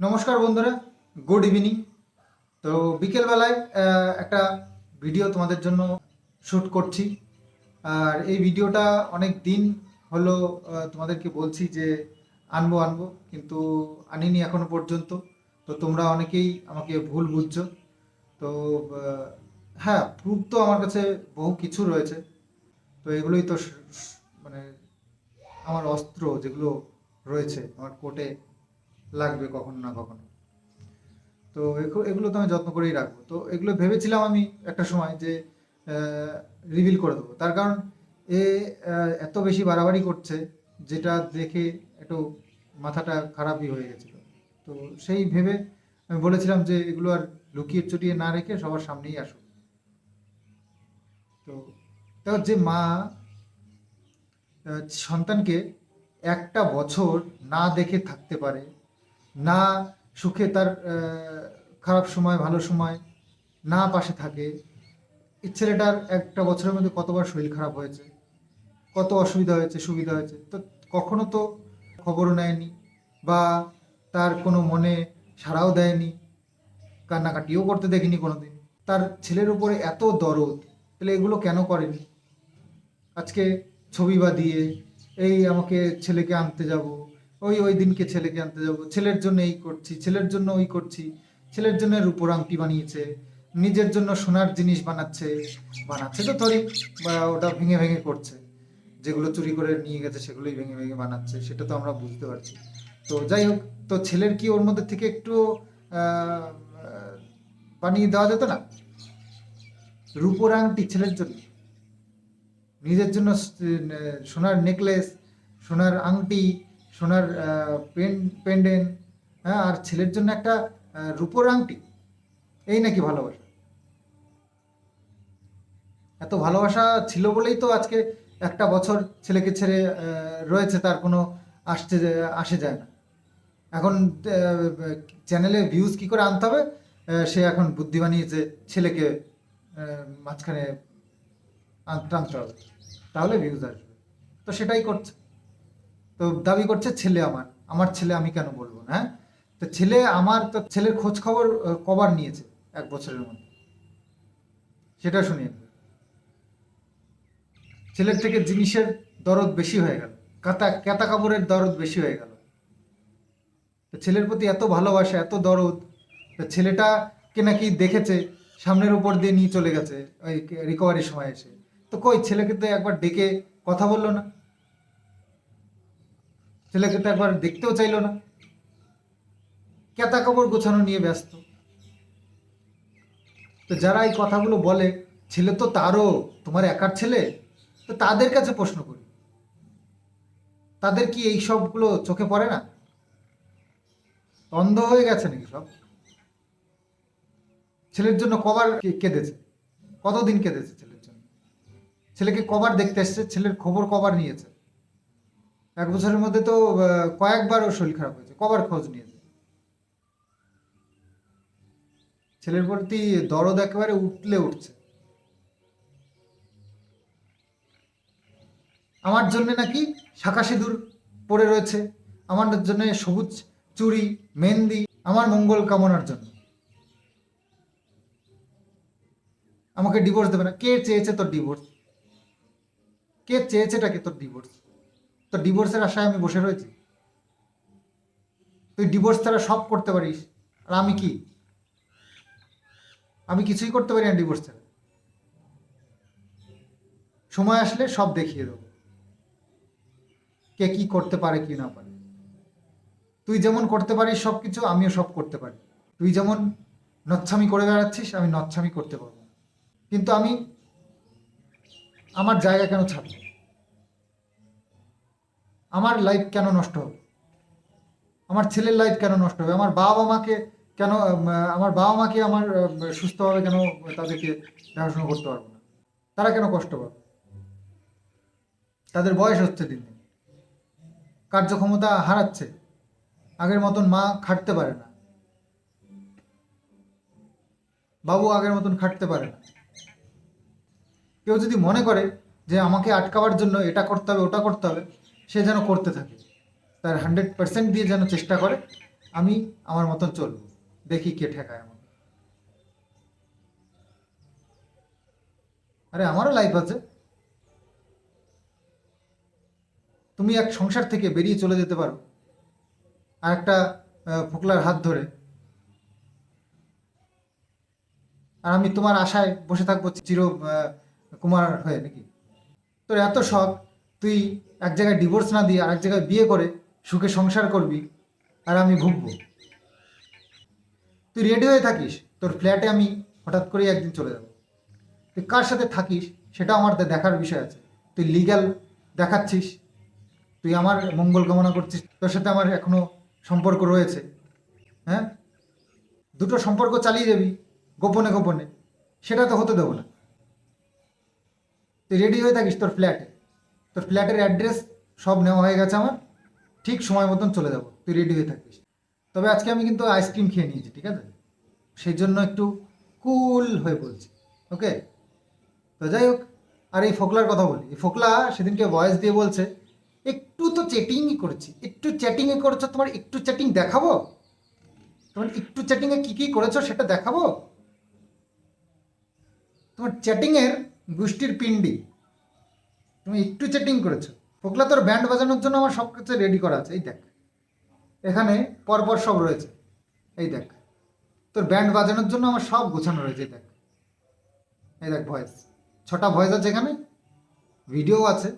নমস্কার বন্ধুরা good evening তো বিকেলবেলায় একটা ভিডিও তোমাদের জন্য শ্যুট করছি। আর এই ভিডিওটা অনেক দিন হলো তোমাদেরকে বলছি যে আনব আনব, কিন্তু আনিনি এখনও পর্যন্ত। তো তোমরা অনেকেই আমাকে ভুল বুঝছ। তো হ্যাঁ প্রুফ তো আমার কাছে বহু কিছু রয়েছে। তো এগুলোই তো মানে আমার অস্ত্র যেগুলো রয়েছে, আমার কোর্টে লাগবে কখনো না কখনো। তো এগু- এগুলো তো আমি যত্ন করেই রাখব। তো এগুলো ভেবেছিলাম আমি একটা সময় যে রিভিল করে দেবো। তার কারণ এ এত বেশি বাড়াবাড়ি করছে যেটা দেখে একটু মাথাটা খারাপই হয়ে গেছিল। তো সেই ভেবে আমি বলেছিলাম যে, এগুলো আর লুকিয়ে চুটিয়ে না রেখে সবার সামনেই আসুক তো তো যে মা সন্তানকে একটা বছর না দেখে থাকতে পারে না সুখে তার খারাপ সময়, ভালো সময় না পাশে থাকে। ছেলেটার একটা বছরের মধ্যে কতবার শরীর খারাপ হয়েছে, কত অসুবিধা হয়েছে, সুবিধা হয়েছে, তো কখনো তো খবরও নেয়নি বা তার কোনো মনে সাড়াও দেয়নি, কান্নাকাটিও করতে দেখিনি কোনোদিন। তার ছেলের উপরে এত দরদ, তাহলে এগুলো কেন করেনি? আজকে ছবি বা দিয়ে এই আমাকে ছেলেকে আনতে যাব ওই ওই দিনকে ছেলেকে আনতে যাব। ছেলের জন্য এই করছি, ছেলের জন্য ওই করছি, ছেলের জন্য রূপোর আংটি বানিয়েছে, নিজের জন্য সোনার জিনিস বানাচ্ছে বানাচ্ছে তো তরি, বা ওটা ভেঙে ভেঙে করছে। যেগুলো চুরি করে নিয়ে গেছে সেগুলোই ভেঙে ভেঙে বানাচ্ছে, সেটা তো আমরা বুঝতে পারছি। তো যাই হোক, তো ছেলের কি ওর মধ্যে থেকে একটু বানিয়ে দেওয়া যেত না? রূপোর আংটি ছেলের জন্য। নিজের জন্য সোনার নেকলেস সোনার আংটি সোনার পেন পেন্ডেন্ট হ্যাঁ আর ছেলের জন্য একটা রূপোর আংটি। এই নাকি ভালোবাসা? এত ভালোবাসা ছিল বলেই তো আজকে একটা বছর ছেলেকে ছেড়ে রয়েছে, তার কোনো আসতে আসে যায় না। এখন চ্যানেলে ভিউজ কি করে আনতে হবে? সে এখন বুদ্ধি বানিয়েছে ছেলেকে মাঝখানে আনতে হবে। তাহলে ভিউজ আসবে। তো সেটাই করছে। তো দাবি করছে ছেলে আমার আমার ছেলে আমি কেন বলব না হ্যাঁ? তো ছেলে আমার, তো ছেলের খোঁজ খবর কবার নিয়েছে এক বছরের মধ্যে? সেটা শুনি ছেলের থেকে জিনিসের দরদ বেশি হয়ে গেল, কাতা কেতা কাপড়ের দরদ বেশি হয়ে গেল। তো ছেলের প্রতি এত ভালোবাসা, এত দরদ, তো ছেলেটাকে নাকি দেখেছে, সামনের উপর দিয়ে নিয়ে চলে গেছে, ওই রিকভারির সময় এসে। তো কই, ছেলেকে তো একবার ডেকে কথা বলল না? ছেলেকে তো একবার দেখতেও চাইলো না। কেতা কাপড় গোছানো নিয়ে ব্যস্ত। তো যারা এই কথাগুলো বলে, ছেলে তো তারও, তোমার একার ছেলে? তো তাদের কাছে প্রশ্ন করি। তাদের কি এই সবগুলো চোখে পড়ে না? অন্ধ হয়ে গেছে নাকি সব? ছেলের জন্য কবার কেঁদেছে? কতদিন কেঁদেছে ছেলের জন্য? ছেলেকে কবার দেখতে এসছে? ছেলের খবর কবার নিয়েছে? এক বছরের মধ্যে তো কয়েকবার ওর শরীর খারাপ হয়েছে। কবার খোঁজ নিয়েছে। ছেলের প্রতি দরদ একেবারে উঠলে উঠছে। আমার জন্য নাকি শাখা সিঁদুর পড়ে রয়েছে। আমার জন্য সবুজ চুরি মেহেন্দি, আমার মঙ্গল কামনার জন্য। আমাকে ডিভোর্স দেবে না। কে চেয়েছে তোর ডিভোর্স কে চেয়েছেটাকে তোর ডিভোর্স তোর ডিভোর্সের আশায় আমি বসে রয়েছি। তুই ডিভোর্স ছাড়া সব করতে পারিস, আর আমি কি? আমি কিছুই করতে পারি না ডিভোর্স ছাড়া। সময় আসলে সব দেখিয়ে দেবো। কে কি করতে পারে, কি না পারে। তুই যেমন করতে পারিস সব কিছু, আমিও সব করতে পারি। তুই যেমন নচ্ছামি করে বেড়াচ্ছিস, আমি নচ্ছামি করতে পারব। কিন্তু আমি আমার জায়গা কেন ছাড়ব? আমার লাইফ কেন নষ্ট হবে? আমার ছেলের লাইফ কেন নষ্ট হবে? আমার বাবা মাকে কেন আমার বাবা মাকে আমার সুস্থভাবে কেন তাদেরকে দেখাশোনা করতে পারব না? তারা কেন কষ্ট পাবে? তাদের বয়স হচ্ছে দিন দিন। কার্যক্ষমতা হারাচ্ছে। আগের মতন মা খাটতে পারে না। বাবু আগের মতন খাটতে পারে না। কেউ যদি মনে করে যে আমাকে আটকাবার জন্য এটা করতে হবে, ওটা করতে হবে সে যেন করতে থাকে। তার হান্ড্রেড পার্সেন্ট দিয়ে যেন চেষ্টা করে, আমি আমার মতন চলবো। দেখি কে ঠেকায় আমার আরে, আমারও লাইফ আছে। তুমি এক সংসার থেকে বেরিয়ে চলে যেতে পারো। আর একটা ফোকলার হাত ধরে। আর আমি তোমার আশায় বসে থাকব চির কুমার হয়ে নাকি? তোর এত শখ, তুই এক জায়গায় ডিভোর্স না দিয়ে আরেক জায়গায় বিয়ে করে সুখে সংসার করবি আর আমি ভুগবো। তুই রেডি হয়ে থাকিস? তোর ফ্ল্যাটে আমি হঠাৎ করেই একদিন চলে যাব। তুই কার সাথে থাকিস সেটা আমার দেখার বিষয় আছে। তুই লিগ্যাল দেখাচ্ছিস। তুই আমার মঙ্গল কামনা করছিস। তোর সাথে আমার এখনও সম্পর্ক রয়েছে। হ্যাঁ? দুটো সম্পর্ক চালিয়ে যাবি গোপনে গোপনে। সেটা তো হতে দেবো না। তুই রেডি হয়ে থাকিস তোর ফ্ল্যাটে তোর ফ্ল্যাটের অ্যাড্রেস সব নেওয়া হয়ে গেছে আমার। ঠিক সময় মতন চলে যাব, তুই রেডি হয়ে থাকিস। তবে আজকে আমি কিন্তু আইসক্রিম খেয়ে নিয়েছি, ঠিক আছে? সেই জন্য একটু কুল হয়ে বলছি ওকে তো যাই হোক, আর এই ফোকলার কথা বলি। এই ফোকলা সেদিনকে ভয়েস দিয়ে বলছে, একটু তো চ্যাটিংই করেছি। একটু চ্যাটিংয়ে করেছ? তোমার একটু চ্যাটিং দেখাবো? তোমার একটু চ্যাটিংয়ে কী কী করেছ সেটা দেখাবো? তোমার চ্যাটিংয়ের গোষ্ঠীর পিন্ডি তুমি একটু চ্যাটিং করেছ। ফোকলা, তোর ব্যান্ড বাজানোর জন্য আমার সব কিছু রেডি করা আছে, এই দেখ। এখানে পরপর সব রয়েছে, এই দেখ। তোর ব্যান্ড বাজানোর জন্য আমার সব গোছানো রয়েছে, এই দেখ। এই দেখ ভয়েস ছটা ভয়েস আছে এখানে ভিডিও আছে,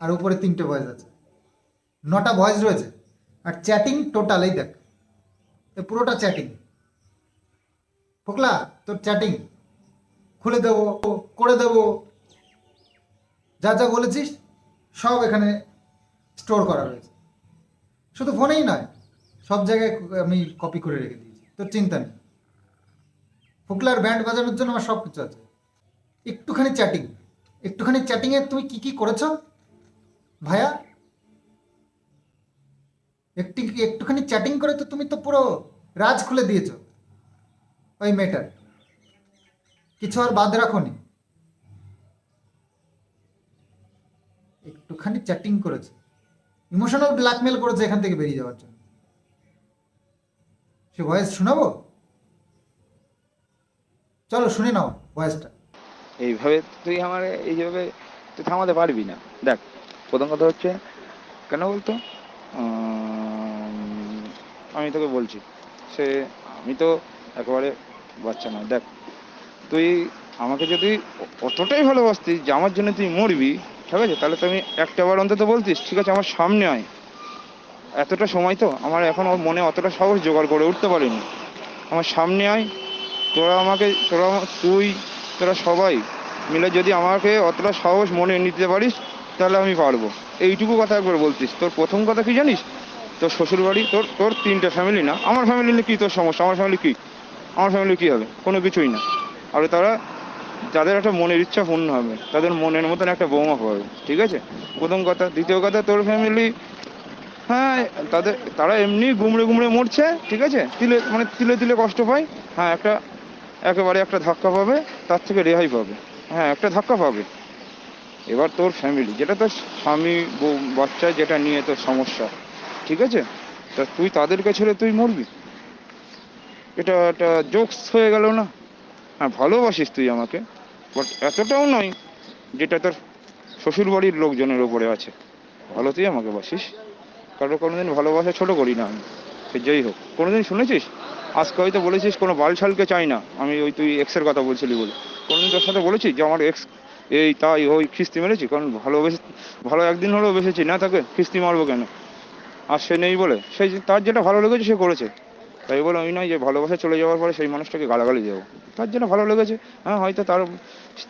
আর উপরে তিনটে ভয়েস আছে। নটা ভয়েস রয়েছে, আর চ্যাটিং টোটাল এই দেখ। পুরোটা চ্যাটিং ফোকলা, তোর চ্যাটিং খুলে দেবো, করে দেবো। যা যা বলেছিস, সব এখানে স্টোর করা রয়েছে। শুধু ফোনেই নয়, সব জায়গায় আমি কপি করে রেখে দিয়েছি তোর চিন্তা নেই। ফুকলার ব্যান্ড বাজানোর জন্য আমার সব কিছু আছে। একটুখানি চ্যাটিং একটুখানি চ্যাটিংয়ে তুমি কি কি করেছ? ভাইয়া, একটি, একটুখানি চ্যাটিং করে তো তুমি তো পুরো রাজ খুলে দিয়েছ। ওই মেয়েটার। কিছু আর বাদ রাখোনি। একটুখানি চ্যাটিং করেছে। ইমোশনাল ব্ল্যাকমেল করেছে এখান থেকে বেরিয়ে যাওয়ার জন্য। সে ভয়েস শোনাবো? চলো শুনে নাও ভয়েসটা এইভাবে তুই আমার এইভাবে তুই থামাতে পারবি না। দেখ, প্রথম কথা হচ্ছে, কেন বলতো? আমি তোকে বলছি, সে, আমি তো একেবারে বাচ্চা না দেখ, তুই আমাকে যদি অতটাই ভালোবাসতিস যে আমার জন্য তুই মরবি ঠিক আছে? তাহলে তুমি একটা বার অন্তত বলতিস, ঠিক আছে? আমার সামনে আয়। এতটা সময় তো, আমার এখন ওর মনে অতটা সাহস জোগাড় করে উঠতে পারিনি। আমার সামনে আয়, তোরা আমাকে, তোরা তুই, তোরা সবাই মিলে যদি আমাকে অতটা সাহস মনে নিতে পারিস, তাহলে আমি পারব। এইটুকু কথা একবার বলতিস। তোর প্রথম কথা কি জানিস? তোর শ্বশুর বাড়ি তোর তোর তিনটে ফ্যামিলি না? আমার ফ্যামিলি নিয়ে কী তোর সমস্যা? আমার ফ্যামিলি কী? আমার ফ্যামিলি কী হবে? কোনো কিছুই না। আর তারা যাদের একটা মনের ইচ্ছা পূর্ণ হবে। তাদের মনের মতন একটা বৌমা পাবে ঠিক আছে? প্রথম কথা। দ্বিতীয় কথা, তোর ফ্যামিলি হ্যাঁ তাদের, তারা এমনি গুমড়ে গুমড়ে মরছে, ঠিক আছে? তিলে মানে তিলে তিলে কষ্ট পায়। হ্যাঁ একটা, একেবারে একটা ধাক্কা পাবে, তার থেকে রেহাই পাবে। হ্যাঁ একটা ধাক্কা পাবে। এবার তোর ফ্যামিলি যেটা তোর স্বামী বউ বাচ্চা, যেটা নিয়ে তোর সমস্যা, ঠিক আছে? তা তুই তাদেরকে ছেড়ে তুই মরবি? এটা একটা জোকস হয়ে গেল না? হ্যাঁ ভালোবাসিস তুই আমাকে। বাট এতটাও নয় যেটা তোর শ্বশুর বাড়ির লোকজনের ওপরে আছে। ভালো তুই আমাকে বাসিস। কারও কোনোদিন ভালোবাসা ছোট করি না আমি। সে যেই হোক। কোনোদিন শুনেছিস? আজকে হয়তো বলেছিস কোনো বালছালকে চাই না। আমি ওই তুই এক্সের কথা বলছিলি বলে। কোনোদিন তোর সাথে বলেছিস যে আমার এক্স এই তাই ওই খিস্তি মেরেছি? কারণ ভালোবেসে ভালো একদিন হলেও বেসেছি। না তাকে খিস্তি মারবো কেন? আর সে নেই বলে। সেই তার যেটা ভালো লেগেছে সে করেছে। তাই বলে আমি নয় যে ভালোবাসা চলে যাওয়ার পরে সেই মানুষটাকে গালাগালি দেবো। তার জন্য ভালো লেগেছে। হ্যাঁ হয়তো তার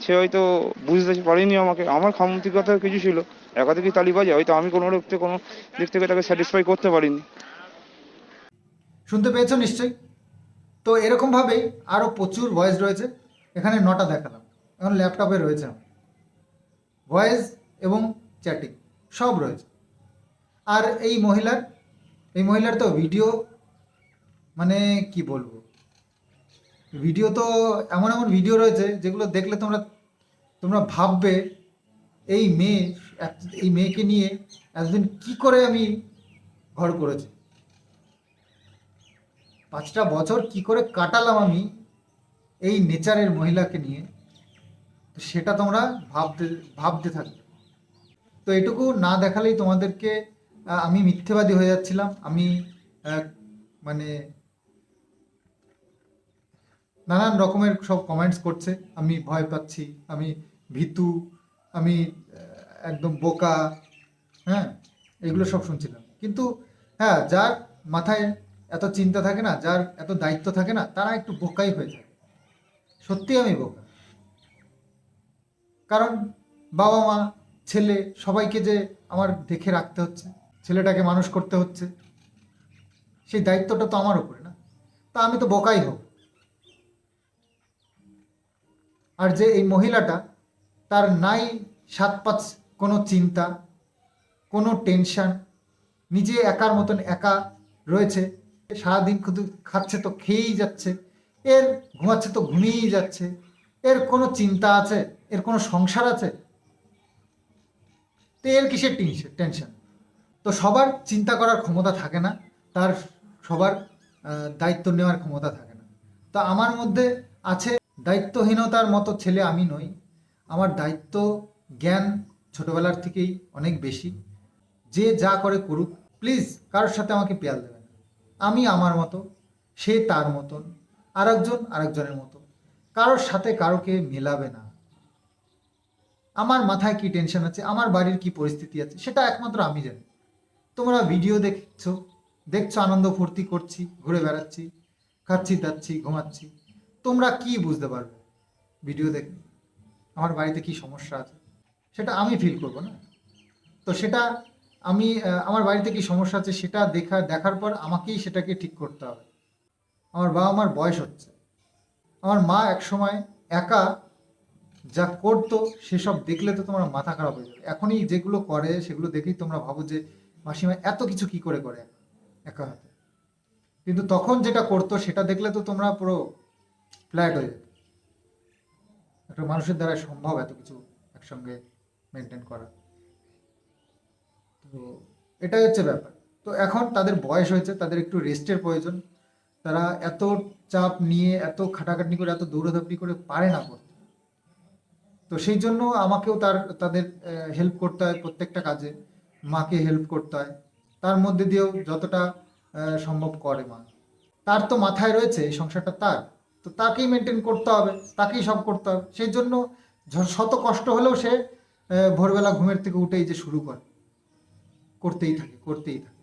সে হয়তো বুঝতে পারেনি আমাকে। আমার খামতিকতা কিছু ছিল। একাধিকই তালি বাজে। হয়তো আমি কোনো দিক থেকে কোনো দিক থেকে তাকে স্যাটিসফাই করতে পারিনি। শুনতে পেয়েছ নিশ্চয়ই? তো এরকমভাবেই আরও প্রচুর ভয়েস রয়েছে। এখানে নটা দেখালাম। এখন ল্যাপটপে রয়েছে ভয়েস এবং চ্যাটিং সব রয়েছে। আর এই মহিলার এই মহিলার তো ভিডিও মানে কি বলব? ভিডিও তো এমন এমন ভিডিও রয়েছে যেগুলো দেখলে তোমরা তোমরা ভাববে, এই মেয়ে, এই মেয়েকে নিয়ে এতদিন কি করে আমি ঘর করেছি? পাঁচটা বছর কি করে কাটালাম আমি এই নেচারের মহিলাকে নিয়ে? তো সেটা তোমরা ভাবতে ভাবতে থাকবে। তো এটুকু না দেখালেই তোমাদেরকে আমি মিথ্যেবাদী হয়ে যাচ্ছিলাম। আমি মানে নানান রকমের সব কমেন্টস করছে। আমি ভয় পাচ্ছি, আমি ভীতু, আমি একদম বোকা হ্যাঁ এগুলো সব শুনছিলাম। কিন্তু হ্যাঁ যার মাথায় এত চিন্তা থাকে না, যার এত দায়িত্ব থাকে না, তারা একটু বোকাই হয়ে যায়। সত্যি আমি বোকা। কারণ বাবা মা, ছেলে, সবাইকে যে আমার দেখে রাখতে হচ্ছে, ছেলেটাকে মানুষ করতে হচ্ছে, সেই দায়িত্বটা তো আমার উপরে না। তা আমি তো বোকাই হব। আর যে এই মহিলাটা, তার নাই সাত পাঁচ কোনো চিন্তা, কোনো টেনশন, নিজে একার মতন একা রয়েছে, সারাদিন শুধু খাচ্ছে তো খেয়েই যাচ্ছে, এর ঘুমাচ্ছে তো ঘুমিয়েই যাচ্ছে, এর কোনো চিন্তা আছে, এর কোনো সংসার আছে? তো এর কিসের টেনশন টেনশন? তো সবার চিন্তা করার ক্ষমতা থাকে না, তার সবার দায়িত্ব নেওয়ার ক্ষমতা থাকে না। তো আমার মধ্যে আছে দায়িত্বহীনতার মতো ছেলে আমি নই। আমার দায়িত্ব, জ্ঞান ছোটবেলার থেকেই অনেক বেশি। যে যা করে করুক প্লিজ কারোর সাথে আমাকে পেয়াল দেবে না। আমি আমার মতো, সে তার মতন আর আরেকজন আরেকজনের মতো। কারোর সাথে কারোকে মেলাবে না। আমার মাথায় কি টেনশন আছে, আমার বাড়ির কি পরিস্থিতি আছে, সেটা একমাত্র আমি জানি। তোমরা ভিডিও দেখছ দেখছ আনন্দ ফুর্তি করছি, ঘুরে বেড়াচ্ছি, খাচ্ছি, দাচ্ছি, ঘুমাচ্ছি। তোমরা কি বুঝতে পারবে? ভিডিও দেখে। আমার বাড়িতে কি সমস্যা আছে? সেটা আমি ফিল করব না। তো সেটা আমি আমার বাড়িতে কি সমস্যা আছে সেটা দেখা, দেখার পর আমাকেই সেটাকে ঠিক করতে হবে। আমার বাবা আমার বয়স হচ্ছে। আমার মা একসময় একা যা করতো সেসব দেখলে তো তোমার মাথা খারাপ হয়ে যাবে। এখনই যেগুলো করে সেগুলো দেখেই তোমরা ভাবো যে, মাসিমা এত কিছু কি করে করে একা- একা হাতে। কিন্তু তখন যেটা করতো সেটা দেখলে তো তোমরা পুরো ফ্ল্যাট হয়ে একটা মানুষের দ্বারা সম্ভব এত কিছু একসঙ্গে মেনটেন করা। তো এটাই হচ্ছে ব্যাপার। তো এখন তাদের বয়স হয়েছে, তাদের একটু রেস্টের প্রয়োজন। তারা এত চাপ নিয়ে, এত খাটাখাটনি করে, এত দৌড়াধাপড়ি করে পারে না করতে তো সেই জন্য আমাকেও তার, তাদের হেল্প করতে হয় প্রত্যেকটা কাজে। মাকে হেল্প করতে হয়। তার মধ্যে দিয়েও যতটা সম্ভব করে মা। তার তো মাথায় রয়েছে, এই সংসারটা তার। তো তাকেই মেনটেন করতে হবে, তাকেই সব করতে হবে। সেই জন্য শত কষ্ট হলেও সে ভোরবেলা ঘুমের থেকে উঠেই যে শুরু করে। করতেই থাকে করতেই থাকে।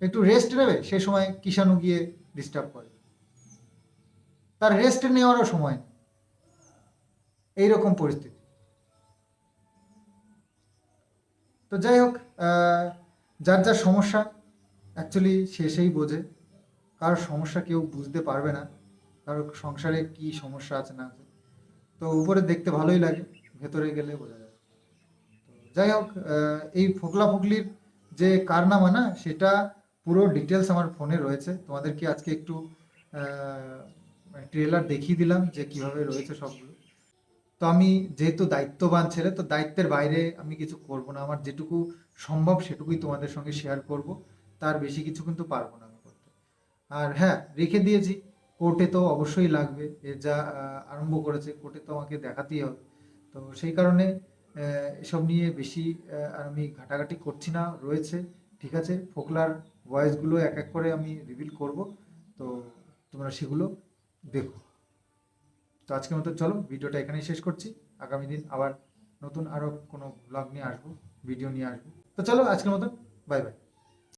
একটু রেস্ট নেবে, সে সময় কিষাণু গিয়ে ডিস্টার্ব করে। তার রেস্ট নেওয়ারও সময় নেই। এইরকম পরিস্থিতি। তো যাই হোক যার যার সমস্যা অ্যাকচুয়ালি সে সেই বোঝে। কারোর সমস্যা কেউ বুঝতে পারবে না, কারোর সংসারে কি সমস্যা আছে না আছে। তো উপরে দেখতে ভালোই লাগে, ভেতরে গেলে বোঝা যায়। যাই হোক এই ফোকলা ফোকলির যে কারনামা না, সেটা পুরো ডিটেলস আমার ফোনে রয়েছে। তোমাদেরকে আজকে একটু ট্রেলার দেখিয়ে দিলাম যে কীভাবে রয়েছে সবগুলো। তো আমি যেহেতু দায়িত্ববান ছেলে, তো দায়িত্বের বাইরে আমি কিছু করব না। আমার যেটুকু সম্ভব সেটুকুই তোমাদের সঙ্গে শেয়ার করব। তার বেশি কিছু কিন্তু পারব না। আর হ্যাঁ রেখে দিয়েছি। কোর্টে তো অবশ্যই লাগবে। এ যা আরম্ভ করেছে, কোর্টে তো আমাকে দেখাতেই হবে। তো সেই কারণে এসব নিয়ে বেশি আর আমি ঘাটাঘাটি করছি না, রয়েছে। ঠিক আছে, ফোকলার ভয়েসগুলো এক এক করে আমি রিভিল করব। তো তোমরা সেগুলো দেখো। তো আজকের মতো চলো, ভিডিওটা এখানেই শেষ করছি। আগামী দিন আবার নতুন আরও কোনো ব্লগ নিয়ে আসব ভিডিও নিয়ে আসব। তো চলো, আজকের মতো বাই বাই